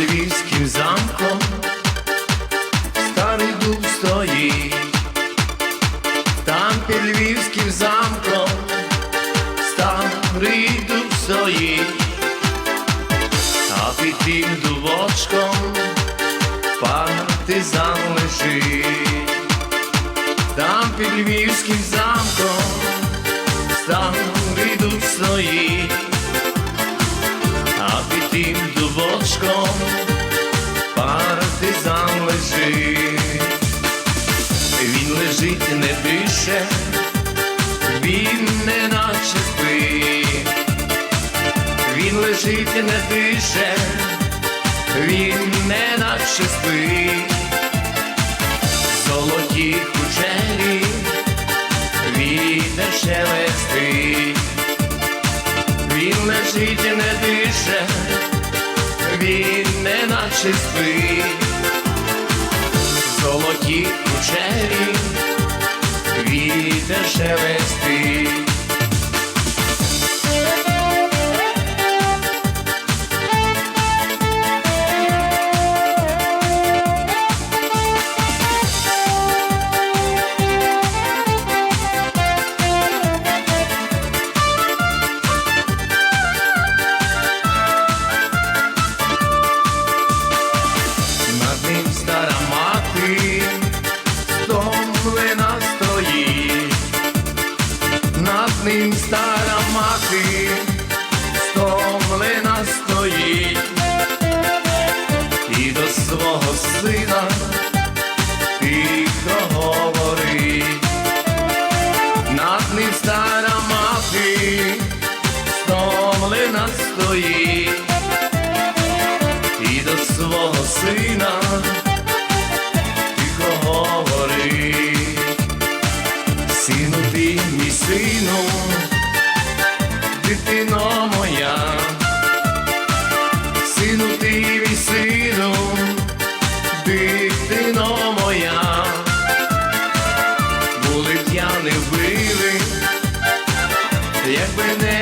львівським замком. Старий дуб стоїть, там під львівським замком. Старий дуб стоїть, а під тим дубочком партизан лежить, там під львівським замком старий дуб стоїть, лежить, не дише, він не наче спить, він лежить, не дише, він не наче спить, золоті кучері, вітер шелестить, він лежить, і не дише, він не наче спить, золоті мати стомлена стоїть, і до свого сина тихо говорить, над ним стара мати стомлена стоїть. І до свого сина тихо говорить, сину дитино моя, сину ти мій сину, дитино моя, були б я не вбили, якби не.